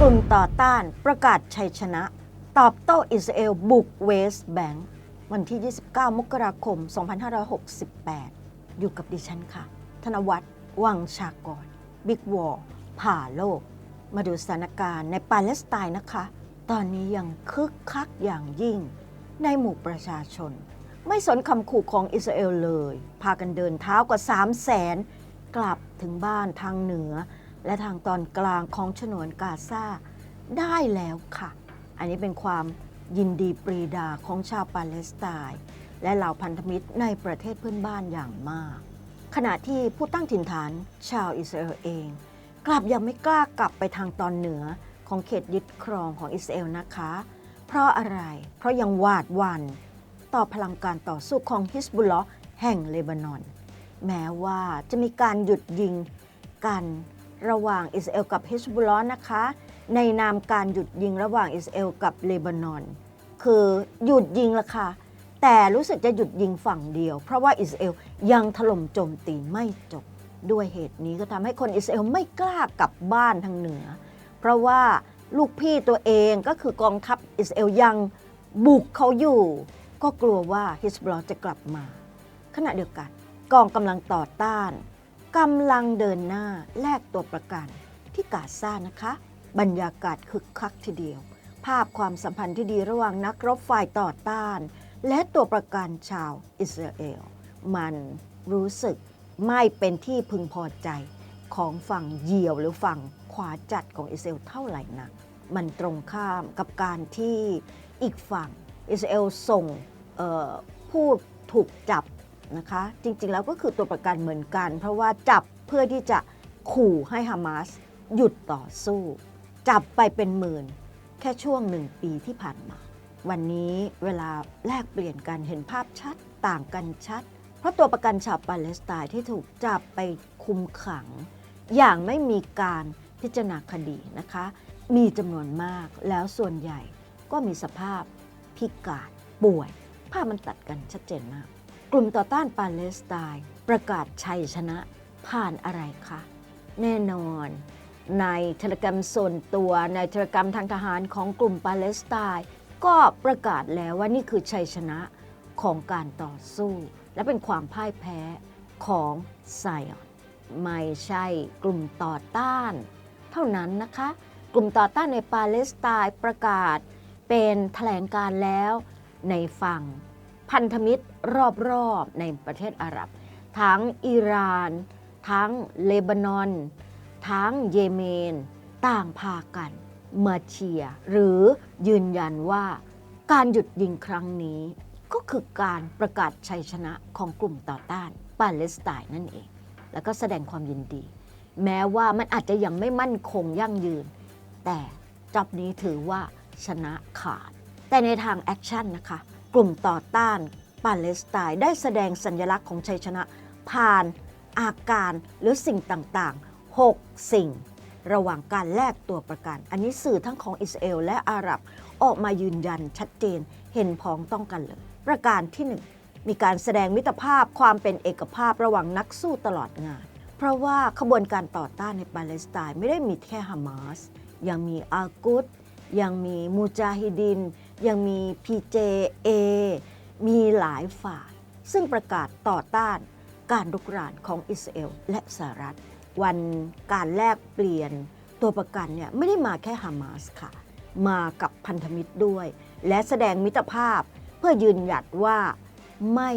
กลุ่มต่อต้านประกาศชัยชนะ ตอบโต้อิสราเอลบุกเวสแบงก์วันที่ 29 มกราคม 2568 อยู่กับดิฉันค่ะ ธนวัฒน์วังชากรบิ๊กวอร์ผ่าโลก มาดูสถานการณ์ในปาเลสไตน์นะคะ ตอนนี้ยังคึกคักอย่างยิ่ง ในหมู่ประชาชน ไม่สนคำขู่ของอิสราเอลเลย พากันเดินเท้ากว่า 3 0 0แสนกลับถึงบ้านทางเหนือ และทางตอนกลางของฉนวนกาซาได้แล้วค่ะ อันนี้เป็นความยินดีปรีดาของชาวปาเลสไตน์และเหล่าพันธมิตรในประเทศเพื่อนบ้านอย่างมาก ขณะที่ผู้ตั้งถิ่นฐานชาวอิสราเอลเอง กลับยังไม่กล้ากลับไปทางตอนเหนือของเขตยึดครองของอิสราเอลนะคะ เพราะอะไร เพราะยังหวาดหวั่นต่อพลังการต่อสู้ของฮิสบุลลอฮ์แห่งเลบานอน แม้ว่าจะมีการหยุดยิงกัน ระหว่างอิสราเอลกับฮิสบุลลอฮ์นะคะ ในนามการหยุดยิงระหว่างอิสราเอลกับเลบานอน คือหยุดยิงละค่ะ แต่รู้สึกจะหยุดยิงฝั่งเดียว เพราะว่าอิสราเอลยังถล่มโจมตีไม่จบด้วยเหตุนี้ก็ทำให้คนอิสราเอลไม่กล้ากลับบ้านทางเหนือ เพราะว่าลูกพี่ตัวเองก็คือกองทัพอิสราเอลยังบุกเขาอยู่ ก็กลัวว่าฮิสบอลจะกลับมา ขณะเดียวกันกองกำลังต่อต้าน กำลังเดินหน้าแลกตัวประกันที่กาซานะคะ บรรยากาศคึกคักทีเดียว ภาพความสัมพันธ์ที่ดีระหว่างนักรบฝ่ายต่อต้าน และตัวประกันชาวอิสราเอล มันรู้สึกไม่เป็นที่พึงพอใจของฝั่งเหยี่ยวหรือฝั่งขวาจัดของอิสราเอลเท่าไหร่นัก มันตรงข้ามกับการที่อีกฝั่งอิสราเอลส่งผู้ถูกจับ นะคะ จริงๆแล้วก็คือตัวประกันเหมือนกัน เพราะว่าจับเพื่อที่จะขู่ให้ฮามาสหยุดต่อสู้ จับไปเป็นหมื่น แค่ช่วงหนึ่งปีที่ผ่านมา วันนี้เวลาแลกเปลี่ยนกันเห็นภาพชัดต่างกันชัด เพราะตัวประกันชาวปาเลสไตน์ที่ถูกจับไปคุมขัง อย่างไม่มีการพิจารณาคดีนะคะ มีจำนวนมากแล้วส่วนใหญ่ก็มีสภาพพิการป่วย ภาพมันตัดกันชัดเจนมาก กลุ่มต่อต้านปาเลสไตน์ประกาศชัยชนะผ่านอะไรคะ แน่นอนในเทเลกรรมส่วนตัวในเทเลกรมทางทหารของกลุ่มปาเลสไตน์ก็ประกาศแล้วว่านี่คือชัยชนะของการต่อสู้ และเป็นความพ่ายแพ้ของไซออนไม่ใช่กลุ่มต่อต้าน เท่านั้นนะคะ กลุ่มต่อต้านในปาเลสไตน์ประกาศเป็นแถลงการแล้วในฝั่ง พันธมิตรรอบๆในประเทศอาหรับ ทั้งอิหร่าน ทั้งเลบานอน ทั้งเยเมน ต่างพากันมาเชียร์หรือยืนยันว่าการหยุดยิงครั้งนี้ ก็คือการประกาศชัยชนะของกลุ่มต่อต้านปาเลสไตน์นั่นเอง แล้วก็แสดงความยินดี แม้ว่ามันอาจจะยังไม่มั่นคงยั่งยืน แต่จอบนี้ถือว่าชนะขาด แต่ในทางแอคชั่นนะคะ กลุ่มต่อต้านปาเลสไตน์ได้แสดงสัญลักษณ์ของชัยชนะ ผ่านอาการหรือสิ่งต่างๆ 6 สิ่ง ระหว่างการแลกตัวประกัน อันนี้สื่อทั้งของอิสราเอลและอาหรับออกมายืนยันชัดเจนเห็นพ้องต้องกันเลย ประการที่ 1 มีการแสดงมิตรภาพความเป็นเอกภาพระหว่างนักสู้ตลอดงาน เพราะว่าขบวนการต่อต้านในปาเลสไตน์ไม่ได้มีแค่ฮามาสยังมีอากุดยังมีมูจาฮิดิน ยังมี PJA มีหลายฝ่าย ซึ่งประกาศต่อต้านการรุกรานของอิสราเอลและสหรัฐ วันการแลกเปลี่ยนตัวประกันเนี่ยไม่ได้มาแค่ฮามาสค่ะ มากับพันธมิตรด้วย และแสดงมิตรภาพเพื่อยืนหยัดว่าไม่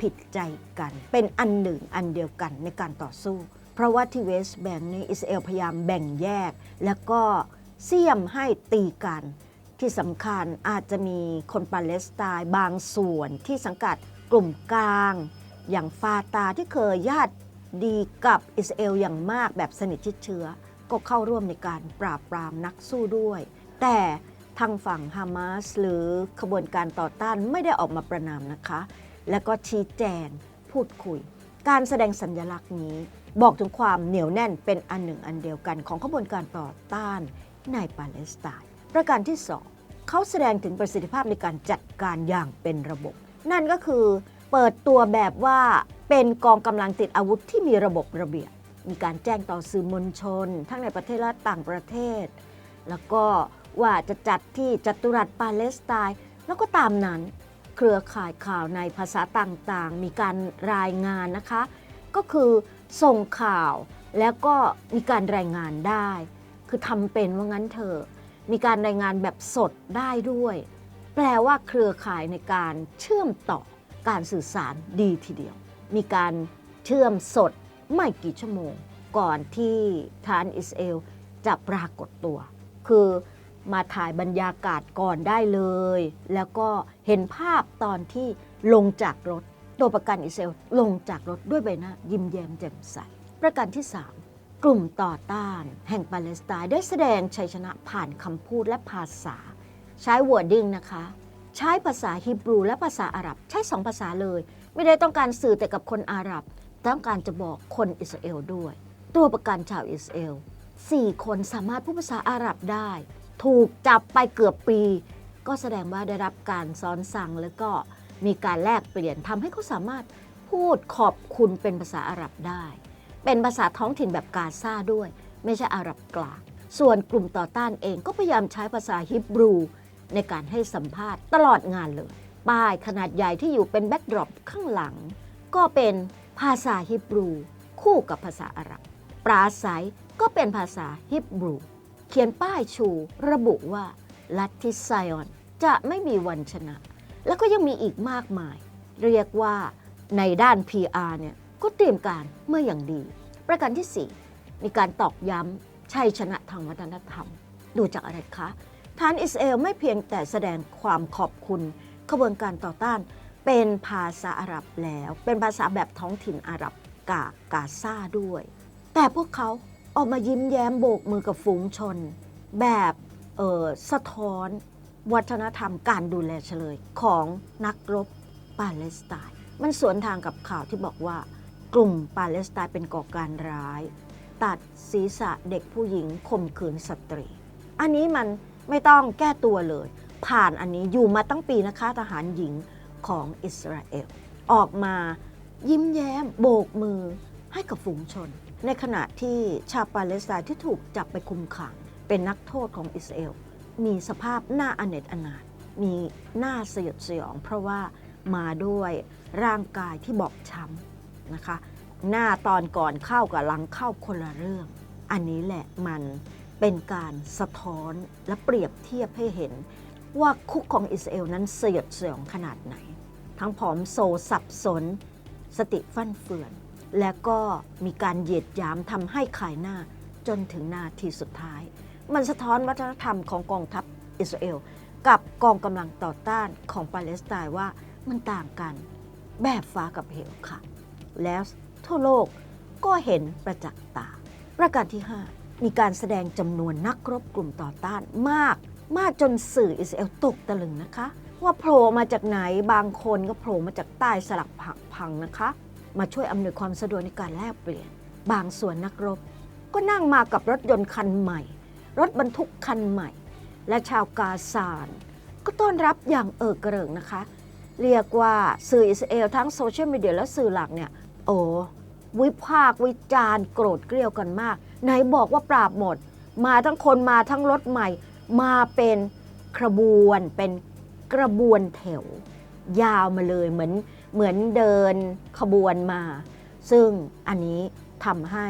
ผิดใจกัน เป็นอันหนึ่งอันเดียวกันในการต่อสู้ เพราะว่าที่เวสต์แบงก์นี้อิสราเอลพยายามแบ่งแยก แล้วก็เสี่ยมให้ตีกัน ที่สำคัญอาจจะมีคนปาเลสไตน์บางส่วนที่สังกัดกลุ่มกลาง อย่างฟาตาที่เคยญาติดีกับอิสราเอลอย่างมากแบบสนิทชิดเชื้อ ก็เข้าร่วมในการปราบปรามนักสู้ด้วย แต่ทางฝั่งฮามาสหรือขบวนการต่อต้านไม่ได้ออกมาประนามนะคะ และก็ชี้แจงพูดคุย การแสดงสัญลักษณ์นี้ บอกถึงความเหนียวแน่นเป็นอันหนึ่งอันเดียวกันของขบวนการต่อต้านในปาเลสไตน์ ประการที่สองเขาแสดงถึงประสิทธิภาพในการจัดการอย่างเป็นระบบ นั่นก็คือเปิดตัวแบบว่าเป็นกองกำลังติดอาวุธที่มีระบบระเบียบ มีการแจ้งต่อสื่อมวลชน ทั้งในประเทศและต่างประเทศ แล้วก็ว่าจะจัดที่จัตุรัสปาเลสไตน์แล้วก็ตามนั้น เครือข่ายข่าวในภาษาต่างๆ มีการรายงานนะคะ ก็คือส่งข่าวแล้วก็มีการรายงานได้ คือทำเป็นว่างั้นเถอะ มีการรายงานแบบสดได้ด้วย แปลว่าเครือข่ายในการเชื่อมต่อการสื่อสารดีทีเดียว มีการเชื่อมสดไม่กี่ชั่วโมง ก่อนที่ทานอิสเอลจะปรากฏตัว คือมาถ่ายบรรยากาศก่อนได้เลย แล้วก็เห็นภาพตอนที่ลงจากรถตัวประกันอิสเอลลงจากรถด้วยใบหน้ายิ้มแย้มแจ่มใสประการที่ 3 กลุ่มต่อต้านแห่งปาเลสไตน์ได้แสดงชัยชนะผ่านคำพูดและภาษา ใช้ wording นะคะ ใช้ภาษาฮีบรูและภาษาอาหรับ ใช้สองภาษาเลย ไม่ได้ต้องการสื่อแต่กับคนอาหรับ ต้องการจะบอกคนอิสราเอลด้วย ตัวประกันชาวอิสราเอลสี่คนสามารถพูดภาษาอาหรับได้ ถูกจับไปเกือบปี ก็แสดงว่าได้รับการสอนสั่งแล้วก็มีการแลกเปลี่ยนทำให้เขาสามารถพูดขอบคุณเป็นภาษาอาหรับได้ เป็นภาษาท้องถิ่นแบบกาซาด้วย ไม่ใช่อาหรับกลางส่วนกลุ่มต่อต้านเองก็พยายามใช้ภาษาฮิบรู ในการให้สัมภาษณ์ตลอดงานเลย ป้ายขนาดใหญ่ที่อยู่เป็นแบ็กดรอปข้างหลัง ก็เป็นภาษาฮิบรู คู่กับภาษาอาหรับ ปราศัยก็เป็นภาษาฮิบรู เขียนป้ายชูระบุว่าลัทธิไซออนจะไม่มีวันชนะ แล้วก็ยังมีอีกมากมาย เรียกว่าในด้าน PR เนี่ย ก็เตรียมการเมื่ออย่างดี ประการที่ 4 มีการตอกย้ำชัยชนะทางวัฒนธรรม ดูจากอะไรคะทานอิสราเอลไม่เพียงแต่แสดงความขอบคุณขบวนการต่อต้านเป็นภาษาอาหรับแล้ว เป็นภาษาแบบท้องถิ่นอาหรับกากาซาด้วย แต่พวกเขาออกมายิ้มแย้มโบกมือกับฝูงชน แบบเออสะท้อนวัฒนธรรมการดูแลเฉลยของนักรบปาเลสไตน์มันสวนทางกับข่าวที่บอกว่า กลุ่มปาเลสไตน์เป็นก่อการร้าย ตัดศีรษะเด็กผู้หญิงข่มขืนสตรี อันนี้มันไม่ต้องแก้ตัวเลย ผ่านอันนี้อยู่มาตั้งปีนะคะทหารหญิงของอิสราเอล ออกมายิ้มแย้มโบกมือให้กับฝูงชน ในขณะที่ชาวปาเลสไตน์ที่ถูกจับไปคุมขัง เป็นนักโทษของอิสราเอล มีสภาพหน้าอเนจอนาถมีหน้าสยดสยองเพราะว่ามาด้วยร่างกายที่บอบช้ำ นะคะ หน้าตอนก่อนเข้ากับหลังเข้าคนละเรื่อง อันนี้แหละมันเป็นการสะท้อนและเปรียบเทียบให้เห็น ว่าคุกของอิสราเอลนั้นเสียดสยองขนาดไหน ทั้งผอมโซสับสน สติฟั่นเฟือน และก็มีการเหยียดยามทำให้ขายหน้าจนถึงนาทีสุดท้าย มันสะท้อนวัฒนธรรมของกองทัพอิสราเอลกับกองกำลังต่อต้านของปาเลสไตน์ว่ามันต่างกันแบบฟ้ากับเหวค่ะ แล้วทั่วโลกก็เห็นประจักษ์ตา ประการที่ 5 มีการแสดงจำนวนนักรบกลุ่มต่อต้านมาก มากจนสื่ออิสราเอลตกตะลึงนะคะ ว่าโผล่มาจากไหนบางคนก็โผล่มาจากใต้สลักผักพังนะคะ มาช่วยอำนวยความสะดวกในการแลกเปลี่ยน บางส่วนนักรบ ก็นั่งมากับรถยนต์คันใหม่ รถบรรทุกคันใหม่ และชาวกาซานก็ต้อนรับอย่างเอิกกระเริงนะคะ เรียกว่าสื่ออิสราเอลทั้งโซเชียลมีเดียและสื่อหลักเนี่ย โอ้วิพากวิจารณ์โกรธเกรี้ยวกันมาก ไหนบอกว่าปราบหมด มาทั้งคนมาทั้งรถใหม่ มาเป็นขบวนเป็นกระบวนแถว ยาวมาเลยเหมือนเหมือนเดินขบวนมา ซึ่งอันนี้ทำให้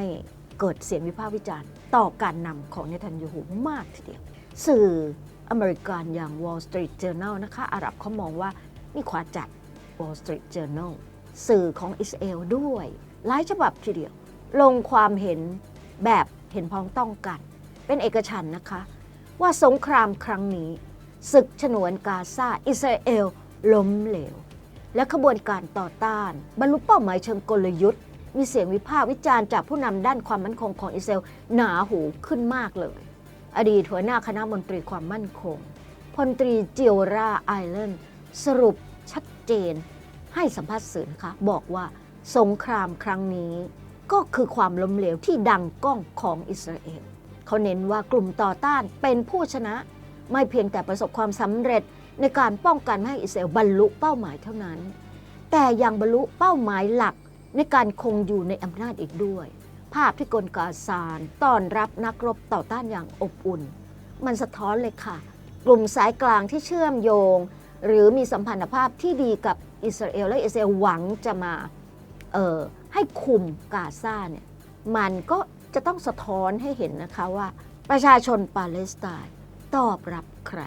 เกิดเสียงวิพากษ์วิจารณ์ต่อการนำของเนทันยูฮูมากทีเดียว สื่ออเมริกันอย่าง Wall Street Journal นะคะอาหรับเขามองว่านี่ขวาจัด Wall Street Journal สื่อของอิสราเอลด้วย หลายฉบับทีเดียว ลงความเห็นแบบเห็นพ้องต้องกัน เป็นเอกฉันนะคะ ว่าสงครามครั้งนี้ศึกฉนวนกาซาอิสราเอลล้มเหลว และขบวนการต่อต้าน บรรลุเป้าหมายเชิงกลยุทธ์ มีเสียงวิพากษ์วิจารณ์จากผู้นำด้านความมั่นคงของอิสราเอลหนาหูขึ้นมากเลย อดีตหัวหน้าคณะมนตรีความมั่นคงพลตรีเจิโอราไอแลนด์สรุปชัดเจน ให้สัมภาษณ์สื่อนะคะบอกว่าสงครามครั้งนี้ก็คือความล้มเหลวที่ดังก้องของอิสราเอลเขาเน้นว่ากลุ่มต่อต้านเป็นผู้ชนะ ไม่เพียงแต่ประสบความสำเร็จในการป้องกันไม่ให้อิสราเอลบรรลุเป้าหมายเท่านั้น แต่ยังบรรลุเป้าหมายหลักในการคงอยู่ในอำนาจอีกด้วย ภาพที่กลกาซานต้อนรับนักรบต่อต้านอย่างอบอุ่น มันสะท้อนเลยค่ะ กลุ่มสายกลางที่เชื่อมโยง หรือมีสัมพันธภาพที่ดีกับ อิสราเอลและอิสราเอลหวังจะมาให้คุมกาซาเนี่ยมันก็จะต้องสะท้อนให้เห็นนะคะว่าประชาชนปาเลสไตน์ตอบรับใคร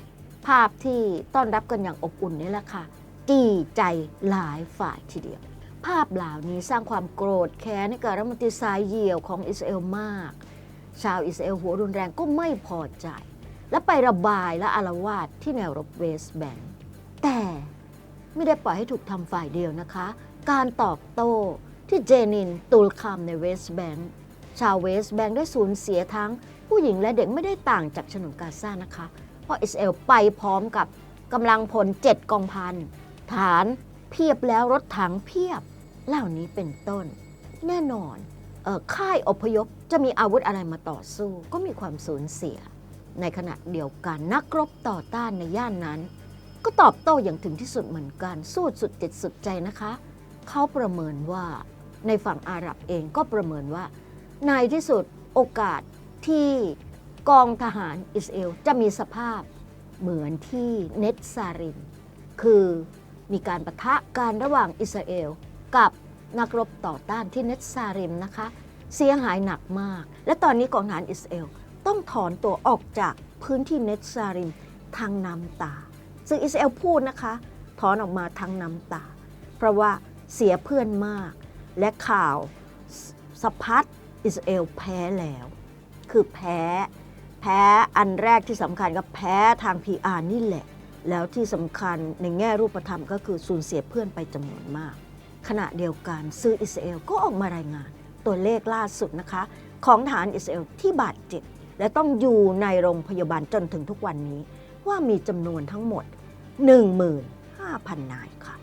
ภาพที่ต้อนรับกันอย่างอบอุ่นนี่แหละค่ะจีใจหลายฝ่ายทีเดียว ภาพเหล่านี้สร้างความโกรธแค้นให้กับรัฐมนตรีสายเหี่ยวของอิสราเอลมาก ชาวอิสราเอลหัวรุนแรงก็ไม่พอใจ และไประบายและอารวาสที่แนวรบเวสแบงแต่ ไม่ได้ปล่อยให้ถูกทำฝ่ายเดียวนะคะ การตอบโต้ที่เจนินตูลคามในเวสต์แบงก์ชาวเวสต์แบงก์ได้สูญเสียทั้งผู้หญิงและเด็กไม่ได้ต่างจากฉนวนกาซานะคะ เพราะอิสราเอลไปพร้อมกับกำลังพลเจ็ดกองพันฐานเพียบแล้วรถถังเพียบเหล่านี้เป็นต้น แน่นอนออค่ายอพยพจะมีอาวุธอะไรมาต่อสู้ ก็มีความสูญเสีย ในขณะเดียวกันนักรบต่อต้านในย่านนั้น ก็ตอบโต้อย่างถึงที่สุดเหมือนกัน สู้สุดจิตสุดใจนะคะ เขาประเมินว่าในฝั่งอาหรับเองก็ประเมินว่า ในที่สุดโอกาสที่กองทหารอิสราเอลจะมีสภาพเหมือนที่เนตซาริมคือมีการประทะการระหว่างอิสราเอลกับนักรบต่อต้านที่เนตซาริมนะคะ เสียหายหนักมาก และตอนนี้กองทหารอิสราเอลต้องถอนตัวออกจากพื้นที่เนตซาริมทางน้ำตา ซึ่งอิสราเอลพูดนะคะถอนออกมาทางน้ำตา เพราะว่าเสียเพื่อนมาก และข่าวสสะพัดอิสราเอลแพ้แล้ว คือแพ้ แพ้อันแรกที่สำคัญก็แพ้ทาง PR นี่แหละ แล้วที่สำคัญในแง่รูปธรรมก็คือสูญเสียเพื่อนไปจำนวนมาก ขณะเดียวกันซื้ออิสราเอลก็ออกมารายงาน ตัวเลขล่าสุดนะคะ ของฐานอิสราเอลที่บาดเจ็บและต้องอยู่ในโรงพยาบาลจนถึงทุกวันนี้ ว่ามีจำนวนทั้งหมด 15,000 นายค่ะ